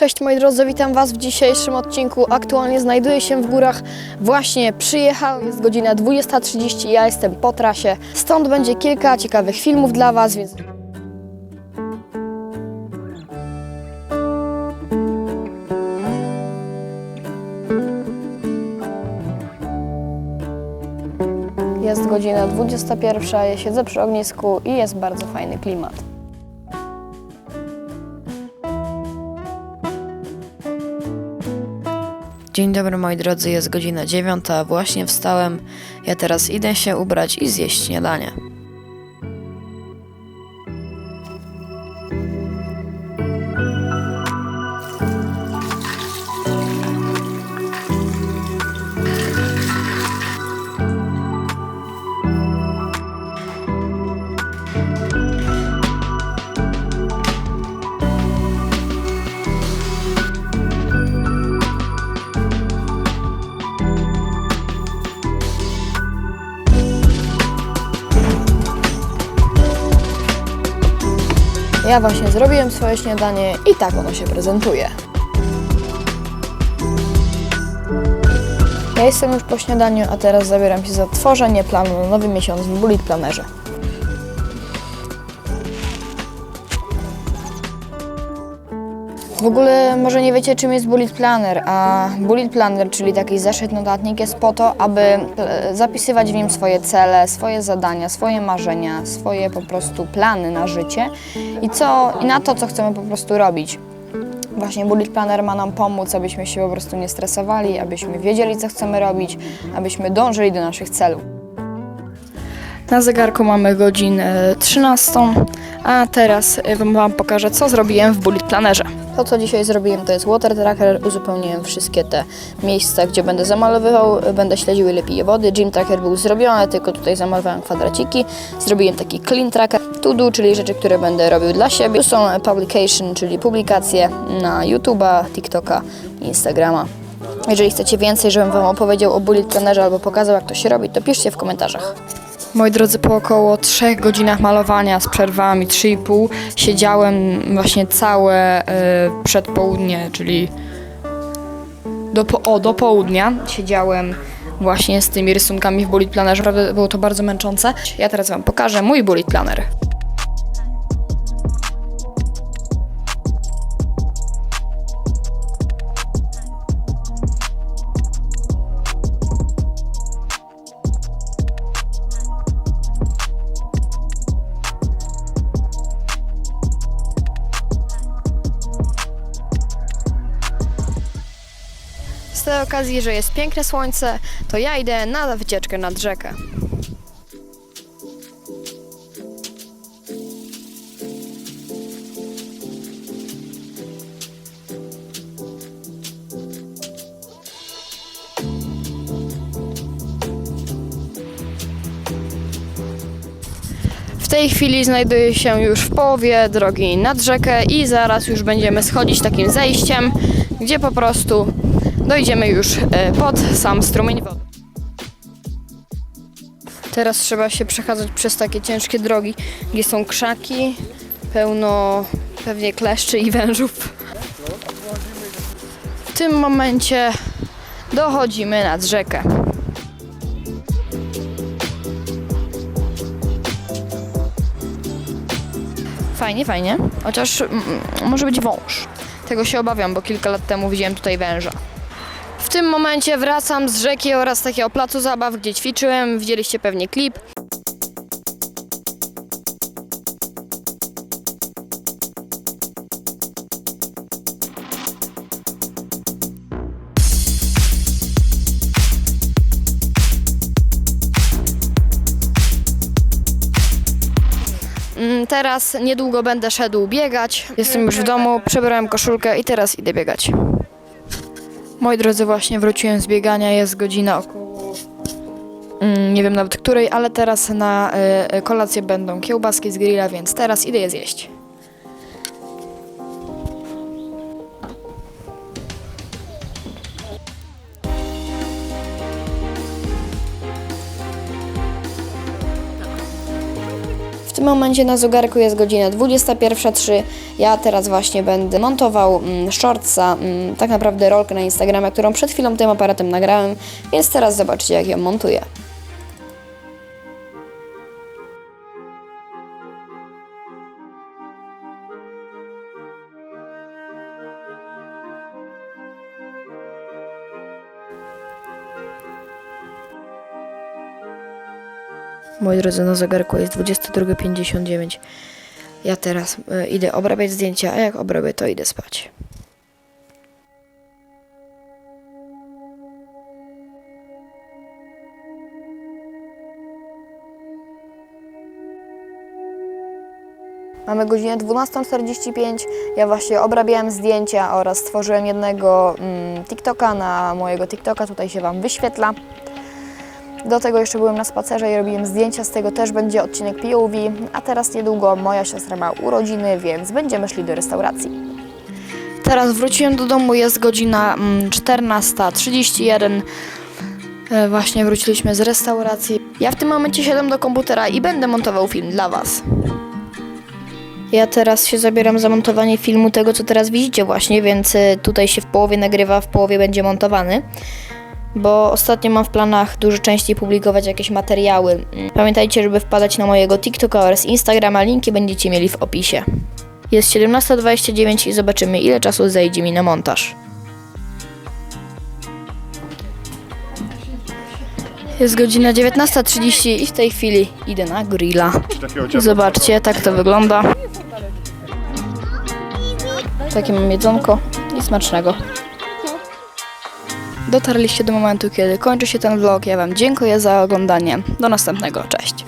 Cześć moi drodzy, witam Was w dzisiejszym odcinku. Aktualnie znajduję się w górach. Właśnie przyjechałem, jest godzina 20.30, ja jestem po trasie. Stąd będzie kilka ciekawych filmów dla Was, więc Jest godzina 21, ja siedzę przy ognisku i jest bardzo fajny klimat. Dzień dobry moi drodzy, jest godzina dziewiąta, właśnie wstałem. Ja teraz idę się ubrać i zjeść śniadanie. Ja właśnie zrobiłem swoje śniadanie i tak ono się prezentuje. Ja jestem już po śniadaniu, a teraz zabieram się za tworzenie planu na nowy miesiąc w Bullet Planerze. W ogóle może nie wiecie, czym jest Bullet Planner, a Bullet Planner, czyli taki zeszyt notatnik, jest po to, aby e, zapisywać w nim swoje cele, swoje zadania, swoje marzenia, swoje po prostu plany na życie i, co, i na to, co chcemy po prostu robić. Właśnie Bullet Planner ma nam pomóc, abyśmy się po prostu nie stresowali, abyśmy wiedzieli, co chcemy robić, abyśmy dążyli do naszych celów. Na zegarku mamy godzinę 13, a teraz y, Wam pokażę, co zrobiłem w Bullet Plannerze. To, co dzisiaj zrobiłem, to jest Water Tracker. Uzupełniłem wszystkie te miejsca, gdzie będę zamalowywał, y, będę śledził, ile piję wody. Gym Tracker był zrobiony, tylko tutaj zamalowałem kwadraciki. Zrobiłem taki Clean Tracker. To do, czyli rzeczy, które będę robił dla siebie. Tu są publication, czyli publikacje na YouTube'a, TikToka, Instagrama. Jeżeli chcecie więcej, żebym Wam opowiedział o Bullet Plannerze albo pokazał, jak to się robi, to piszcie w komentarzach. Moi drodzy, po około 3 godzinach malowania z przerwami 3,5 siedziałem właśnie całe y, przedpołudnie, czyli do, po, o, do południa siedziałem właśnie z tymi rysunkami w bullet plannerze. Naprawdę było to bardzo męczące. Ja teraz Wam pokażę mój bullet planner. Z okazji, że jest piękne słońce, to ja idę na wycieczkę nad rzekę. W tej chwili znajduję się już w połowie drogi nad rzekę i zaraz już będziemy schodzić takim zejściem, gdzie po prostu dojdziemy już e, pod sam strumień wody. Teraz trzeba się przechadzać przez takie ciężkie drogi, gdzie są krzaki, pełno pewnie kleszczy i wężów. W tym momencie dochodzimy nad rzekę. Fajnie, fajnie. Chociaż mm, może być wąż. Tego się obawiam, bo kilka lat temu widziałem tutaj węża. Tym momencie wracam z rzeki oraz takiego placu zabaw, gdzie ćwiczyłem. Widzieliście pewnie klip. Mm, Teraz niedługo będę szedł biegać. Jestem już w domu, przebrałem koszulkę i teraz idę biegać. Moi drodzy, właśnie wróciłem z biegania, jest godzina około. mm, Nie wiem nawet której, ale teraz na y, y, kolację będą kiełbaski z grilla, więc teraz idę je zjeść. Tym momencie na zegarku jest godzina 21.03. Ja teraz właśnie będę montował mm, shortsa, mm, tak naprawdę rolkę na Instagrama, którą przed chwilą tym aparatem nagrałem, więc teraz zobaczcie jak ją montuję. Moi drodzy, na zegarku jest 22.59. Ja teraz y, idę obrabiać zdjęcia, a jak obrabię, to idę spać. Mamy godzinę 12.45. Ja właśnie obrabiałem zdjęcia oraz stworzyłem jednego mm, TikToka na mojego TikToka. Tutaj się Wam wyświetla. Do tego jeszcze byłem na spacerze i robiłem zdjęcia, z tego też będzie odcinek POV, a teraz niedługo moja siostra ma urodziny, więc będziemy szli do restauracji. Teraz wróciłem do domu, jest godzina mm, 14.31. E, Właśnie wróciliśmy z restauracji. Ja w tym momencie siadam do komputera i będę montował film dla Was. Ja teraz się zabieram za montowanie filmu tego, co teraz widzicie właśnie, więc e, tutaj się w połowie nagrywa, w połowie będzie montowany bo ostatnio mam w planach dużo częściej publikować jakieś materiały. Mm, Pamiętajcie, żeby wpadać na mojego TikToka oraz Instagrama, linki będziecie mieli w opisie. Jest 17.29 i zobaczymy ile czasu zajdzie mi na montaż. Jest godzina 19.30 i w tej chwili idę na grilla. Zobaczcie, tak to wygląda. Takie mam jedzonko i smacznego. Dotarliście do momentu, kiedy kończy się ten vlog. Ja Wam dziękuję za oglądanie. Do następnego. Cześć.